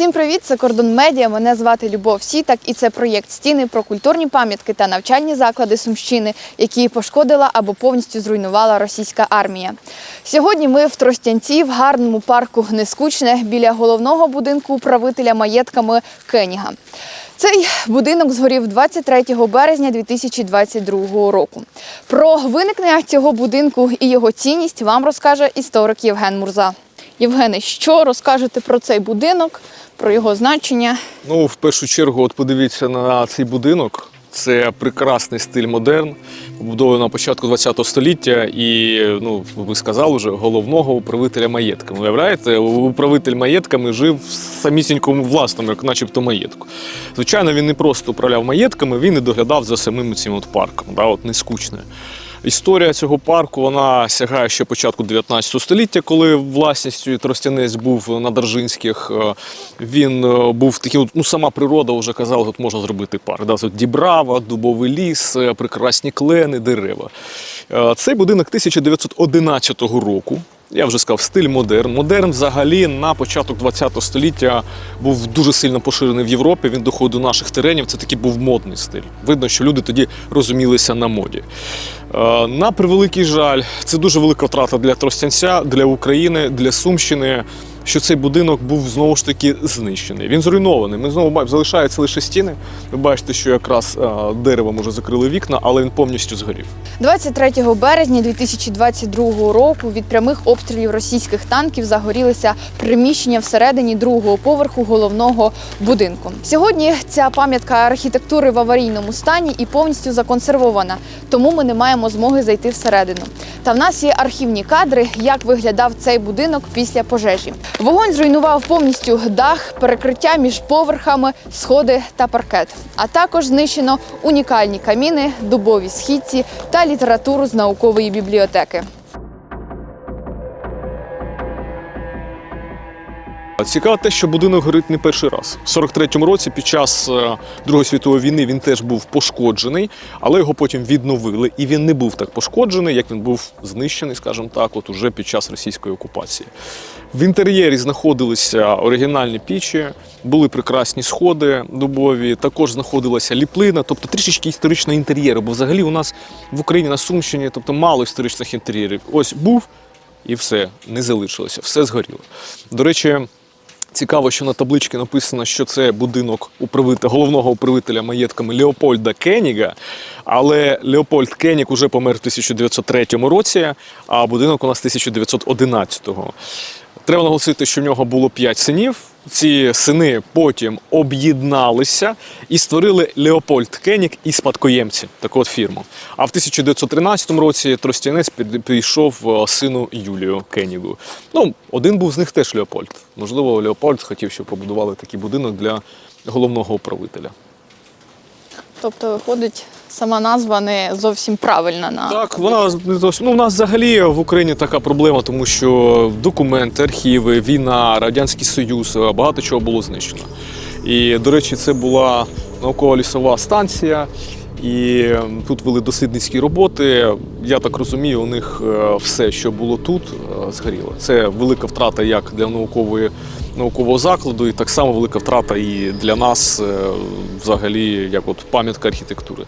Всім привіт! Це Кордон Медіа. Мене звати Любов Сітак, і це проєкт стіни про культурні пам'ятки та навчальні заклади Сумщини, які пошкодила або повністю зруйнувала російська армія. Сьогодні ми в Тростянці в гарному парку Нескучне біля головного будинку управителя маєтками Кеніга. Цей будинок згорів 23 березня 2022 року. Про виникнення цього будинку і його цінність вам розкаже історик Євген Мурза. Євгене, що розкажете про цей будинок, про його значення? Ну, в першу чергу, от подивіться на цей будинок. Це прекрасний стиль модерн, побудований на початку ХХ століття, і ну ви сказали вже головного управителя маєтками. Уявляєте, управитель маєтками жив в самісінькому власному, як начебто маєтку. Звичайно, він не просто управляв маєтками, він і доглядав за самим цим от парком, да, от не скучне. Історія цього парку вона сягає ще початку 19 століття, коли власністю Тростянець був на Даржинських. Е, Він е, був такий, ну сама природа вже казала, тут можна зробити парк. Да? Тут Дібрава, дубовий ліс, е, прекрасні клени, дерева. Цей будинок 1911 року. Я вже сказав, стиль модерн. Модерн взагалі на початок 20 століття був дуже сильно поширений в Європі. Він доходив до наших теренів. Це такий був модний стиль. Видно, що люди тоді розумілися на моді. Е, На превеликий жаль, це дуже велика втрата для Тростянця, для України, для Сумщини. Що цей будинок був знову ж таки знищений. Він зруйнований. Ми знову бачимо, залишаються лише стіни. Ви бачите, що якраз е, деревом уже закрили вікна, але він повністю згорів. 23 березня 2022 року від прямих обстрілів російських танків загорілися приміщення всередині другого поверху головного будинку. Сьогодні ця пам'ятка архітектури в аварійному стані і повністю законсервована, тому ми не маємо змоги зайти всередину. Та в нас є архівні кадри, як виглядав цей будинок після пожежі. Вогонь зруйнував повністю дах, перекриття між поверхами, сходи та паркет. А також знищено унікальні каміни, дубові східці та літературу з наукової бібліотеки. Цікаво те, що будинок горить не перший раз. У 43-му році під час е, Другої світової війни він теж був пошкоджений, але його потім відновили, і він не був так пошкоджений, як він був знищений, скажімо так, от уже під час російської окупації. В інтер'єрі знаходилися оригінальні пічі, були прекрасні сходи дубові, також знаходилася ліплина, тобто трішечки історичного інтер'єру. Бо взагалі у нас в Україні на Сумщині, тобто мало історичних інтер'єрів. Ось був і все, не залишилося, все згоріло. До речі. Цікаво, що на табличці написано, що це будинок управителя, головного управителя маєтками Леопольда Кеніга. Але Леопольд Кенік уже помер в 1903 році, а будинок у нас 1911-го. Треба наголосити, що в нього було п'ять синів. Ці сини потім об'єдналися і створили Леопольд Кенік і спадкоємці, таку от фірму. А в 1913 році Тростянець підійшов е, сину Юлію Кенігу. Ну, один був з них теж Леопольд. Можливо, Леопольд хотів, щоб побудували такий будинок для головного управителя. Тобто, виходить, сама назва не зовсім правильна на Так, вона не зовсім- ну, у нас взагалі в Україні така проблема, тому що документи, архіви, війна, радянський союз, багато чого було знищено. І, до речі, це була наукова лісова станція. І тут вели дослідницькі роботи. Я так розумію, у них е, все, що було тут, е, згоріло. Це велика втрата як для наукової, наукового закладу, і так само велика втрата і для нас, е, взагалі, як от пам'ятка архітектури.